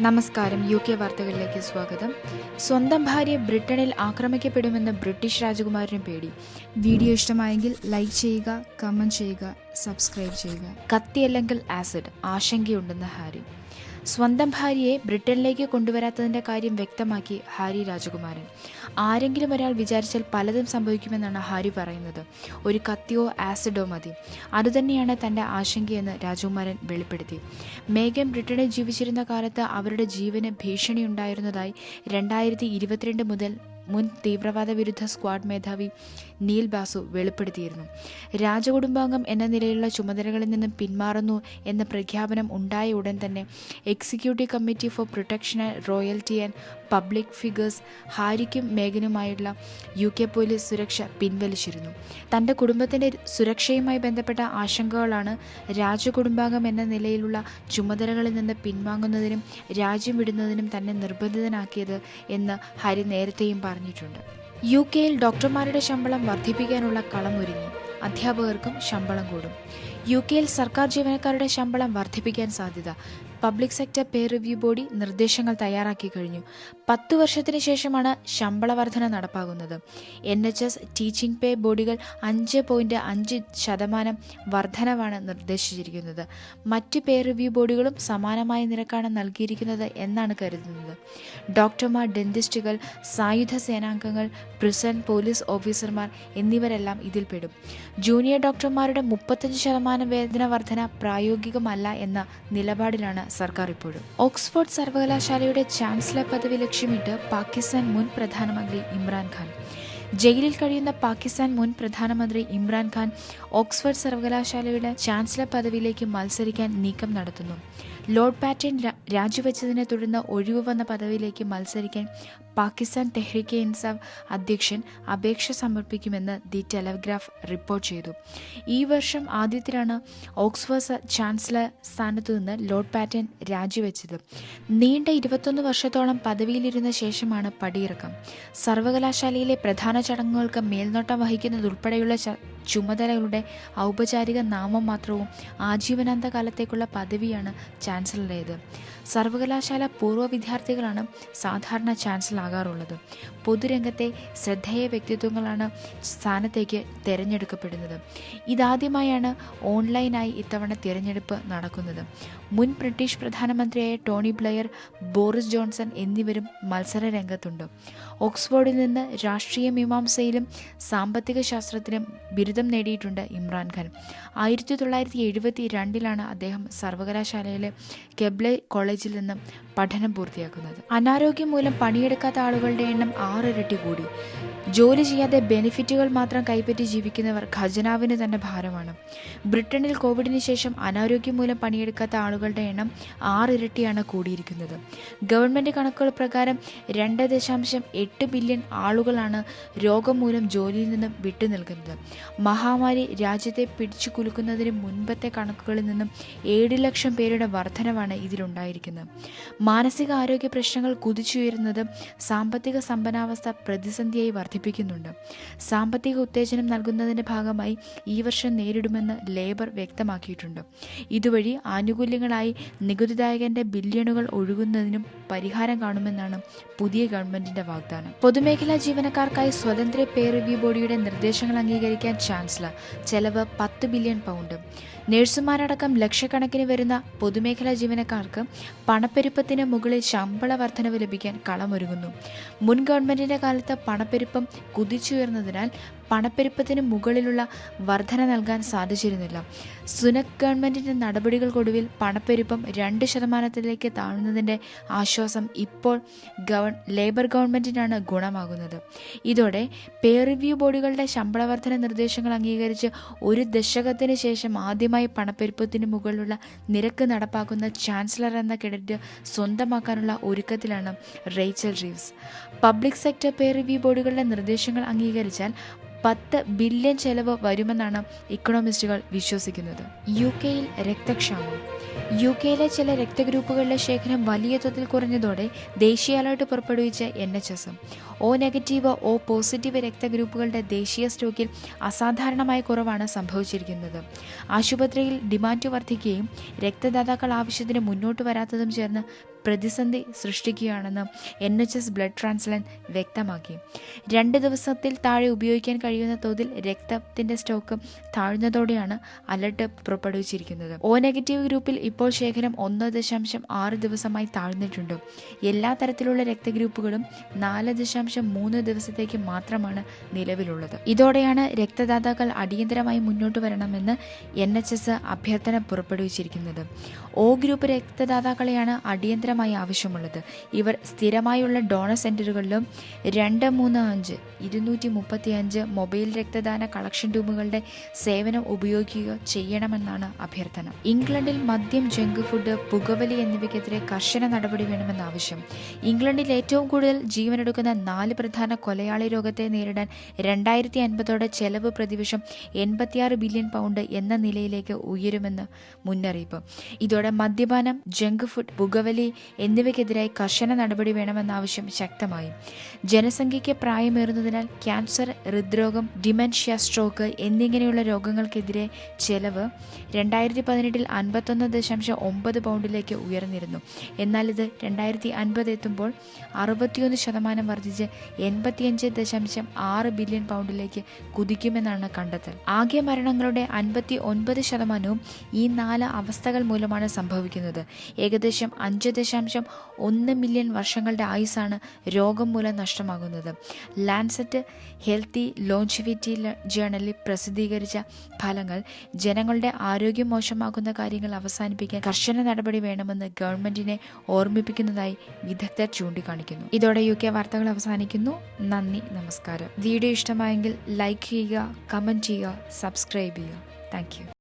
നമസ്കാരം. U K വാർത്തകളിലേക്ക് സ്വാഗതം. സ്വന്തം ഭാര്യ ബ്രിട്ടനിൽ ആക്രമിക്കപ്പെടുമെന്ന് ബ്രിട്ടീഷ് രാജകുമാരന് പേടി. വീഡിയോ ഇഷ്ടമായെങ്കിൽ ലൈക്ക് ചെയ്യുക കമന്റ് ചെയ്യുക. സബ്സ്ക്രൈബ് ചെയ്യുക. കത്തി അല്ലെങ്കിൽ ആസിഡ് ആശങ്കയുണ്ടെന്ന് ഹാരി. സ്വന്തം ഭാര്യയെ ബ്രിട്ടനിലേക്ക് കൊണ്ടുവരാത്തതിന്റെ കാര്യം വ്യക്തമാക്കി ഹാരി രാജകുമാരൻ. ആരെങ്കിലും ഒരാൾ വിചാരിച്ചാൽ പലതും സംഭവിക്കുമെന്നാണ് ഹാരി പറയുന്നത്. ഒരു കത്തിയോ ആസിഡോ മതി. അതുതന്നെയാണ് തന്റെ ആശങ്കയെന്ന് രാജകുമാരൻ വെളിപ്പെടുത്തി. മേഘൻ ബ്രിട്ടനിൽ ജീവിച്ചിരുന്ന കാലത്ത് അവരുടെ ജീവന് ഭീഷണിയുണ്ടായിരുന്നതായി രണ്ടായിരത്തി ഇരുപത്തിരണ്ട് മുതൽ മുൻ തീവ്രവാദ വിരുദ്ധ സ്ക്വാഡ് മേധാവി നീൽ ബാസു വെളിപ്പെടുത്തിയിരുന്നു. രാജകുടുംബാംഗം എന്ന നിലയിലുള്ള ചുമതലകളിൽ നിന്നും പിന്മാറുന്നു എന്ന പ്രഖ്യാപനം ഉണ്ടായ ഉടൻ തന്നെ executive committee for protection and royalty and public figures ഹാരിക്കും മേഘനുമായുള്ള യു കെ പോലീസ് സുരക്ഷ പിൻവലിച്ചിരുന്നു. തന്റെ കുടുംബത്തിന്റെ സുരക്ഷയുമായി ബന്ധപ്പെട്ട ആശങ്കകളാണ് രാജകുടുംബാംഗം എന്ന നിലയിലുള്ള ചുമതലകളിൽ നിന്ന് പിൻവാങ്ങുന്നതിനും രാജ്യം വിടുന്നതിനും തന്നെ നിർബന്ധിതനാക്കിയത് എന്ന് ഹരി നേരത്തെയും പറഞ്ഞിട്ടുണ്ട്. യു കെയിൽ ഡോക്ടർമാരുടെ ശമ്പളം വർദ്ധിപ്പിക്കാനുള്ള കളമൊരുങ്ങി അധ്യാപകർക്കും ശമ്പളം കൂടും. യു കെയിൽ സർക്കാർ ജീവനക്കാരുടെ ശമ്പളം വർദ്ധിപ്പിക്കാൻ സാധ്യത public sector pay review body നിർദ്ദേശങ്ങൾ തയ്യാറാക്കി കഴിഞ്ഞു. പത്ത് വർഷത്തിന് ശേഷമാണ് ശമ്പള വർധന നടപ്പാകുന്നത്. N H S teaching pay ബോഡികൾ അഞ്ച് പോയിന്റ് അഞ്ച് ശതമാനം വർധനവാണ് നിർദ്ദേശിച്ചിരിക്കുന്നത്. മറ്റ് പേ റിവ്യൂ ബോഡികളും സമാനമായ നിരക്കാണ് നൽകിയിരിക്കുന്നത് എന്നാണ് കരുതുന്നത്. ഡോക്ടർമാർ ഡെന്റിസ്റ്റുകൾ സായുധ സേനാംഗങ്ങൾ പ്രിസൺ പോലീസ് ഓഫീസർമാർ എന്നിവരെല്ലാം ഇതിൽപ്പെടും ജൂനിയർ ഡോക്ടർമാരുടെ മുപ്പത്തഞ്ച് ശതമാനം വേതന വർധന പ്രായോഗികമല്ല എന്ന നിലപാടിലാണ് സർക്കാർ ഇപ്പോഴും ഓക്സ്ഫോർഡ് സർവകലാശാലയുടെ ചാൻസലർ പദവി ലക്ഷ്യമിട്ട് പാകിസ്ഥാൻ മുൻ പ്രധാനമന്ത്രി ഇമ്രാൻഖാൻ ജയിലിൽ കഴിയുന്ന പാകിസ്ഥാൻ മുൻ പ്രധാനമന്ത്രി ഇമ്രാൻഖാൻ ഓക്സ്ഫോർഡ് സർവകലാശാലയുടെ ചാൻസലർ പദവിയിലേക്ക് മത്സരിക്കാൻ നീക്കം നടത്തുന്നു. ലോർഡ് പാറ്റൻ രാ- രാജിവെച്ചതിനെ തുടർന്ന് ഒഴിവ് വന്ന പദവിയിലേക്ക് മത്സരിക്കാൻ പാകിസ്ഥാൻ തെഹ്രിക്കെ ഇൻസാഫ് അധ്യക്ഷൻ അപേക്ഷ സമർപ്പിക്കുമെന്ന് ദി ടെലഗ്രാഫ് റിപ്പോർട്ട് ചെയ്തു. ഈ വർഷം ആദ്യത്തിലാണ് ഓക്സ്ഫോർഡ് ചാൻസലർ സ്ഥാനത്തു നിന്ന് ലോർഡ് പാറ്റൻ രാജിവെച്ചത്. നീണ്ട ഇരുപത്തൊന്ന് വർഷത്തോളം പദവിയിലിരുന്ന ശേഷമാണ് പടിയിറക്കം. സർവകലാശാലയിലെ പ്രധാന ചടങ്ങുകൾക്ക് മേൽനോട്ടം വഹിക്കുന്നതുൾപ്പെടെയുള്ള ചുമതലകളുടെ ഔപചാരിക നാമം മാത്രവും ആജീവനാന്ത കാലത്തേക്കുള്ള പദവിയാണ് ചാൻസലറുടേത്. സർവകലാശാല പൂർവ വിദ്യാർത്ഥികളാണ് സാധാരണ ചാൻസലർ ആകാറുള്ളത് പൊതുരംഗത്തെ ശ്രദ്ധേയ വ്യക്തിത്വങ്ങളാണ് സ്ഥാനത്തേക്ക് തിരഞ്ഞെടുക്കപ്പെടുന്നത്. ഇതാദ്യമായാണ് ഓൺലൈനായി ഇത്തവണ തിരഞ്ഞെടുപ്പ് നടക്കുന്നത്. മുൻ ബ്രിട്ടീഷ് പ്രധാനമന്ത്രിയായ ടോണി ബ്ലെയർ ബോറിസ് ജോൺസൺ എന്നിവരും മത്സര രംഗത്തുണ്ട്. ഓക്സ്ഫോർഡിൽ നിന്ന് രാഷ്ട്രീയ മീമാംസയിലും സാമ്പത്തിക ശാസ്ത്രത്തിലും ബിരുദം നേടിയിട്ടുണ്ട് ഇമ്രാൻഖാൻ ആയിരത്തി തൊള്ളായിരത്തി എഴുപത്തി രണ്ടിലാണ് അദ്ദേഹം സർവകലാശാലയിലെ കെബ്ലെ കോളേജിൽ നിന്നും പഠനം പൂർത്തിയാക്കുന്നത്. അനാരോഗ്യം മൂലം പണിയെടുക്കാത്ത ആളുകളുടെ എണ്ണം ആറിരട്ടി കൂടി. ജോലി ചെയ്യാതെ ബെനിഫിറ്റുകൾ മാത്രം കൈപ്പറ്റി ജീവിക്കുന്നവർ ഖജനാവിന് തന്നെ ഭാരമാണ്. ബ്രിട്ടനിൽ കോവിഡിന് ശേഷം അനാരോഗ്യം മൂലം പണിയെടുക്കാത്ത ആളുകളുടെ എണ്ണം ആറിരട്ടിയാണ് കൂടിയിരിക്കുന്നത്. ഗവൺമെന്റ് കണക്കുകൾ പ്രകാരം രണ്ട് ദശാംശം എട്ട് ബില്യൺ ആളുകളാണ് രോഗം മൂലം ജോലിയിൽ നിന്ന് വിട്ടുനിൽക്കുന്നത് മഹാമാരി രാജ്യത്തെ പിടിച്ചു കുലുക്കുന്നതിന് മുൻപത്തെ കണക്കുകളിൽ നിന്നും ഏഴ് ലക്ഷം പേരുടെ വർധനവാണ് ഇതിലുണ്ടായിരിക്കുന്നത്. മാനസിക ആരോഗ്യ പ്രശ്നങ്ങൾ കുതിച്ചുയരുന്നത് സാമ്പത്തിക സമ്പന്നാവസ്ഥ പ്രതിസന്ധിയായി വർദ്ധിപ്പിക്കുന്നുണ്ട് സാമ്പത്തിക ഉത്തേജനം നൽകുന്നതിന്റെ ഭാഗമായി ഈ വർഷം നേരിടുമെന്ന് ലേബർ വ്യക്തമാക്കിയിട്ടുണ്ട്. ഇതുവഴി ആനുകൂല്യങ്ങളായി നികുതിദായകന്റെ ബില്യണുകൾ ഒഴുകുന്നതിനും പരിഹാരം കാണുമെന്നാണ് പുതിയ ഗവൺമെന്റിന്റെ വാഗ്ദാനം. പൊതുമേഖലാ ജീവനക്കാർക്കായി സ്വതന്ത്ര പേ റിവ്യൂ ബോഡിയുടെ നിർദ്ദേശങ്ങൾ അംഗീകരിക്കാൻ ചാൻസലർ ചെലവ് പത്ത് ബില്യൺ പൗണ്ടും നഴ്സുമാരടക്കം ലക്ഷക്കണക്കിന് വരുന്ന പൊതുമേഖലാ ജീവനക്കാർക്ക് പണപ്പെരുപ്പത്തിന് മുകളിൽ ശമ്പള വർധനവ് ലഭിക്കാൻ കളമൊരുങ്ങുന്നു. മുൻ ഗവൺമെന്റിന്റെ കാലത്ത് പണപ്പെരുപ്പം കുതിച്ചുയർന്നതിനാൽ പണപ്പെരുപ്പത്തിന് മുകളിലുള്ള വർധന നൽകാൻ സാധിച്ചിരുന്നില്ല. സുനക് ഗവൺമെന്റിന്റെ നടപടികൾക്കൊടുവിൽ പണപ്പെരുപ്പം രണ്ട് ശതമാനത്തിലേക്ക് താഴ്ന്നതിന്റെ ആശ്വാസം ഇപ്പോൾ ഗവൺ ലേബർ ഗവൺമെന്റിനാണ് ഗുണമാകുന്നത്. ഇതോടെ പേ റിവ്യൂ ബോർഡുകളുടെ ശമ്പള വർധന നിർദ്ദേശങ്ങൾ അംഗീകരിച്ച് ഒരു ദശകത്തിന് ശേഷം ആദ്യമായി പണപ്പെരുപ്പത്തിന് മുകളിലുള്ള നിരക്ക് നടപ്പാക്കുന്ന ചാൻസലർ എന്ന ക്രെഡിറ്റ് സ്വന്തമാക്കാനുള്ള ഒരുക്കത്തിലാണ് Rachel Reeves. Public sector pay review ബോർഡുകളുടെ നിർദ്ദേശങ്ങൾ അംഗീകരിച്ചാൽ പത്ത് ബില്യൺ ചെലവ് വരുമെന്നാണ് ഇക്കണോമിസ്റ്റുകൾ വിശ്വസിക്കുന്നത്. യു കെയിൽ രക്തക്ഷാമം. യു കെയിലെ ചില രക്തഗ്രൂപ്പുകളുടെ ശേഖരം വലിയ തോതിൽ കുറഞ്ഞതോടെ ദേശീയ അലർട്ട് പുറപ്പെടുവിച്ച N H S. O negative O positive രക്തഗ്രൂപ്പുകളുടെ ദേശീയ സ്റ്റോക്കിൽ അസാധാരണമായ കുറവാണ് സംഭവിച്ചിരിക്കുന്നത്. ആശുപത്രിയിൽ ഡിമാൻഡ് വർദ്ധിക്കുകയും രക്തദാതാക്കൾ ആവശ്യത്തിന് മുന്നോട്ട് വരാത്തതും ചേർന്ന് പ്രതിസന്ധി സൃഷ്ടിക്കുകയാണെന്ന് N H S blood transplant വ്യക്തമാക്കി. രണ്ട് ദിവസത്തിൽ താഴെ ഉപയോഗിക്കാൻ കഴിയുന്ന തോതിൽ രക്തത്തിന്റെ സ്റ്റോക്ക് താഴ്ന്നതോടെയാണ് അലർട്ട് പുറപ്പെടുവിച്ചിരിക്കുന്നത്. ഒ നെഗറ്റീവ് ഗ്രൂപ്പിൽ ഇപ്പോൾ ശേഖരം ഒന്ന് ദശാംശം ആറ് ദിവസമായി താഴ്ന്നിട്ടുണ്ട്. എല്ലാ തരത്തിലുള്ള രക്തഗ്രൂപ്പുകളും നാല് ദശാംശം മൂന്ന് ദിവസത്തേക്ക് മാത്രമാണ് നിലവിലുള്ളത്. ഇതോടെയാണ് രക്തദാതാക്കൾ അടിയന്തരമായി മുന്നോട്ട് വരണമെന്ന് എൻ എച്ച് എസ് അഭ്യർത്ഥന പുറപ്പെടുവിച്ചിരിക്കുന്നത്. ഒ ഗ്രൂപ്പ് രക്തദാതാക്കളെയാണ് അടിയന്തരമായി ആവശ്യമുള്ളത്. ഇവർ സ്ഥിരമായുള്ള ഡോണർ സെന്ററുകളിലും രണ്ട് മൂന്ന് അഞ്ച് ഇരുന്നൂറ്റി മുപ്പത്തി അഞ്ച് മൊബൈൽ രക്തദാന കളക്ഷൻ റൂമുകളുടെ സേവനം ഉപയോഗിക്കുക ചെയ്യണമെന്നാണ് അഭ്യർത്ഥന. ഇംഗ്ലണ്ടിൽ മദ്യം ജങ്ക് ഫുഡ് പുകവലി എന്നിവയ്ക്കെതിരെ കർശന നടപടി വേണമെന്ന ആവശ്യം. ഇംഗ്ലണ്ടിൽ ഏറ്റവും കൂടുതൽ ജീവനെടുക്കുന്ന നാല് പ്രധാന കൊലയാളി രോഗത്തെ നേരിടാൻ രണ്ടായിരത്തി അൻപതോടെ ചെലവ് പ്രതിവർഷം എൺപത്തിയാറ് ബില്യൺ പൗണ്ട് എന്ന നിലയിലേക്ക് ഉയരുമെന്ന് മുന്നറിയിപ്പ്. ഇതോടെ മദ്യപാനം ജങ്ക് ഫുഡ് പുകവലി എന്നിവയ്ക്കെതിരായി കർശന നടപടി വേണമെന്ന ആവശ്യം ശക്തമായി. ജനസംഖ്യയ്ക്ക് പ്രായമേറുന്നതിനാൽ ക്യാൻസർ ഹൃദ്രോഗം ഡിമെൻഷ്യ സ്ട്രോക്ക് എന്നിങ്ങനെയുള്ള രോഗങ്ങൾക്കെതിരെ ചെലവ് രണ്ടായിരത്തി പതിനെട്ടിൽ അൻപത്തൊന്ന് ദശാംശം ഒമ്പത് പൗണ്ടിലേക്ക് ഉയർന്നിരുന്നു. എന്നാൽ ഇത് രണ്ടായിരത്തി അൻപത് എത്തുമ്പോൾ അറുപത്തിയൊന്ന് ശതമാനം വർദ്ധിച്ച് എൺപത്തിയഞ്ച് ദശാംശം ആറ് ബില്യൺ പൗണ്ടിലേക്ക് കുതിക്കുമെന്നാണ് കണ്ടെത്തൽ. ആകെ മരണങ്ങളുടെ അൻപത്തി ഒൻപത് ശതമാനവും ഈ നാല് അവസ്ഥകൾ മൂലമാണ് സംഭവിക്കുന്നത്. ഏകദേശം അഞ്ച് ദശാംശം ഒന്ന് മില്യൺ വർഷങ്ങളുടെ ആയുസാണ് രോഗം മൂലം നഷ്ടമാകുന്നത്. ലാൻസെറ്റ് ഹെൽത്തി ലോഞ്ചിവിറ്റി ജേണലിൽ പ്രസിദ്ധീകരിച്ച ഫലങ്ങൾ ജനങ്ങളുടെ ആരോഗ്യം മോശമാകുന്ന കാര്യങ്ങൾ അവസാനിപ്പിക്കാൻ കർശന നടപടി വേണമെന്ന് ഗവൺമെന്റിനെ ഓർമ്മിപ്പിക്കുന്നതായി വിദഗ്ധർ ചൂണ്ടിക്കാണിക്കുന്നു. ഇതോടെ യു കെ വാർത്തകൾ അവസാനിക്കുന്നു. നന്ദി നമസ്കാരം. വീഡിയോ ഇഷ്ടമായെങ്കിൽ ലൈക്ക് ചെയ്യുക കമന്റ് ചെയ്യുക സബ്സ്ക്രൈബ് ചെയ്യുക. താങ്ക്